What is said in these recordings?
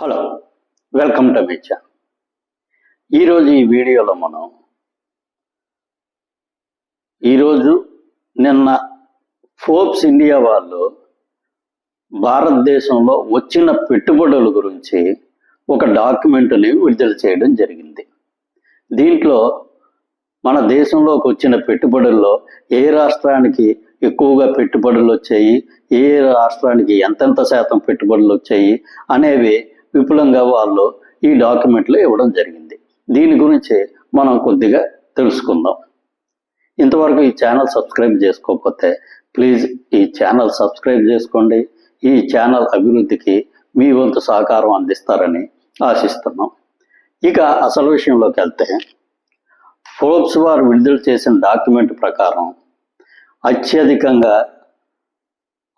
Hello welcome to my channel. ఈరోజు ఈ వీడియోలో మనం ఈరోజు నిన్న ఫోర్బ్స్ ఇండియా వాళ్ళు భారతదేశంలో వచ్చిన పెట్టుబడుల గురించి ఒక డాక్యుమెంట్ని విడుదల చేయడం జరిగింది. దీంట్లో మన దేశంలోకి వచ్చిన పెట్టుబడుల్లో ఏ రాష్ట్రానికి ఎక్కువగా పెట్టుబడులు వచ్చాయి ఏ రాష్ట్రానికి ఎంతెంత శాతం పెట్టుబడులు వచ్చాయి అనేవి విపులంగా వాళ్ళు ఈ డాక్యుమెంట్లు ఇవ్వడం జరిగింది. దీని గురించి మనం కొద్దిగా తెలుసుకుందాం. ఇంతవరకు ఈ ఛానల్ సబ్స్క్రైబ్ చేసుకోకపోతే ప్లీజ్ ఈ ఛానల్ సబ్స్క్రైబ్ చేసుకోండి. ఈ ఛానల్ అభివృద్ధికి మీ వంతు సహకారం అందిస్తారని ఆశిస్తున్నాం. ఇక అసలు విషయంలోకి వెళ్తే ఫోర్బ్స్ వారు విడుదల చేసిన డాక్యుమెంట్ ప్రకారం అత్యధికంగా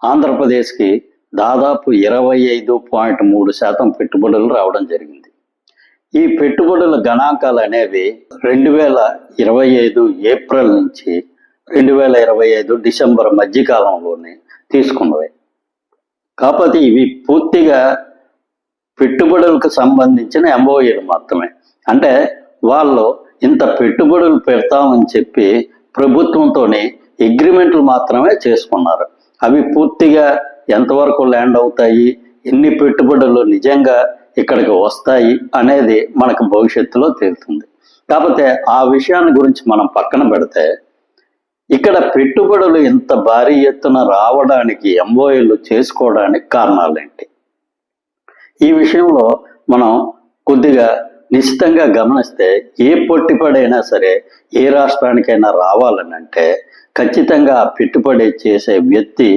ఆంధ్రప్రదేశ్కి దాదాపు ఇరవై ఐదు పాయింట్ మూడు శాతం పెట్టుబడులు రావడం జరిగింది. ఈ పెట్టుబడుల గణాంకాలు అనేవి రెండు వేల ఇరవై ఐదు ఏప్రిల్ నుంచి రెండు వేల ఇరవై ఐదు డిసెంబర్ మధ్యకాలంలోనే తీసుకున్నవి. కాకపోతే ఇవి పూర్తిగా పెట్టుబడులకు సంబంధించిన ఎంఓఏలు మాత్రమే. అంటే వాళ్ళు ఇంత పెట్టుబడులు పెడతామని చెప్పి ప్రభుత్వంతోనే అగ్రిమెంట్లు మాత్రమే చేసుకున్నారు. అవి పూర్తిగా ఎంతవరకు ల్యాండ్ అవుతాయి ఎన్ని పెట్టుబడులు నిజంగా ఇక్కడికి వస్తాయి అనేది మనకు భవిష్యత్తులో తేలుతుంది కాకపోతే ఆ విషయాన్ని గురించి మనం పక్కన పెడితే ఇక్కడ పెట్టుబడులు ఇంత భారీ ఎత్తున రావడానికి ఎంఓఏలు చేసుకోవడానికి కారణాలేంటి? ఈ విషయంలో మనం కొద్దిగా నిశ్చితంగా గమనిస్తే ఏ పొట్టిపడైనా సరే ఏ రాష్ట్రానికైనా రావాలని అంటే ఖచ్చితంగా పెట్టుబడి చేసే వ్యక్తి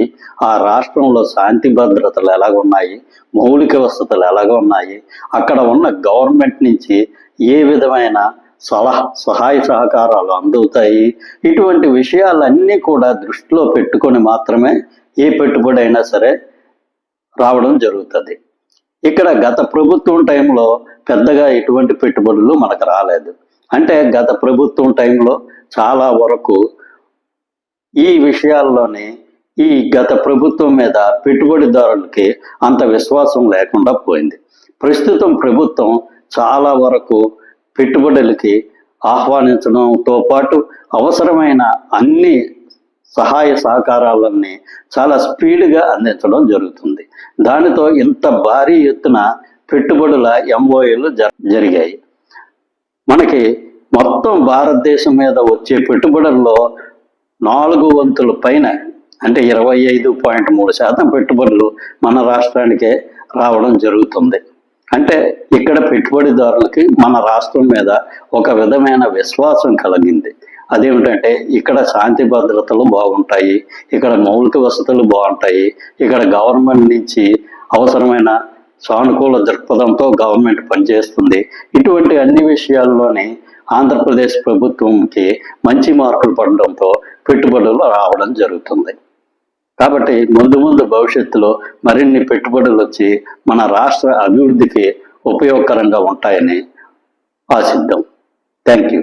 ఆ రాష్ట్రంలో శాంతి భద్రతలు ఎలాగున్నాయి మౌలిక వసతులు ఎలాగ ఉన్నాయి అక్కడ ఉన్న గవర్నమెంట్ నుంచి ఏ విధమైన సలహా సహాయ సహకారాలు అందుతాయి ఇటువంటి విషయాలన్నీ కూడా దృష్టిలో పెట్టుకొని మాత్రమే ఏ పెట్టుబడి అయినా సరే రావడం జరుగుతుంది. ఇక్కడ గత ప్రభుత్వం టైంలో పెద్దగా ఎటువంటి పెట్టుబడులు మనకు రాలేదు. అంటే గత ప్రభుత్వం టైంలో చాలా వరకు ఈ విషయాల్లోనే ఈ గత ప్రభుత్వం మీద పెట్టుబడిదారులకి అంత విశ్వాసం లేకుండా పోయింది. ప్రస్తుతం ప్రభుత్వం చాలా వరకు పెట్టుబడులకి ఆహ్వానించడంతో పాటు అవసరమైన అన్ని సహాయ సహకారాలన్నీ చాలా స్పీడ్గా అందించడం జరుగుతుంది. దానితో ఇంత భారీ ఎత్తున పెట్టుబడుల ఎంఓఏలు జరిగాయి. మనకి మొత్తం భారతదేశం మీద వచ్చే పెట్టుబడుల్లో నాలుగు వంతుల పైన అంటే ఇరవై ఐదు పాయింట్ మూడు శాతం పెట్టుబడులు మన రాష్ట్రానికే రావడం జరుగుతుంది. అంటే ఇక్కడ పెట్టుబడిదారులకి మన రాష్ట్రం మీద ఒక విధమైన విశ్వాసం కలిగింది. అదేమిటంటే ఇక్కడ శాంతి భద్రతలు బాగుంటాయి ఇక్కడ మౌలిక వసతులు బాగుంటాయి ఇక్కడ గవర్నమెంట్ నుంచి అవసరమైన సానుకూల దృక్పథంతో గవర్నమెంట్ పనిచేస్తుంది. ఇటువంటి అన్ని విషయాల్లోనే ఆంధ్రప్రదేశ్ ప్రభుత్వంకి మంచి మార్పులు పడడంతో పెట్టుబడులు రావడం జరుగుతుంది. కాబట్టి ముందు ముందు భవిష్యత్తులో మరిన్ని పెట్టుబడులు వచ్చి మన రాష్ట్ర అభివృద్ధికి ఉపయోగకరంగా ఉంటాయని ఆశిద్దాం. Thank you.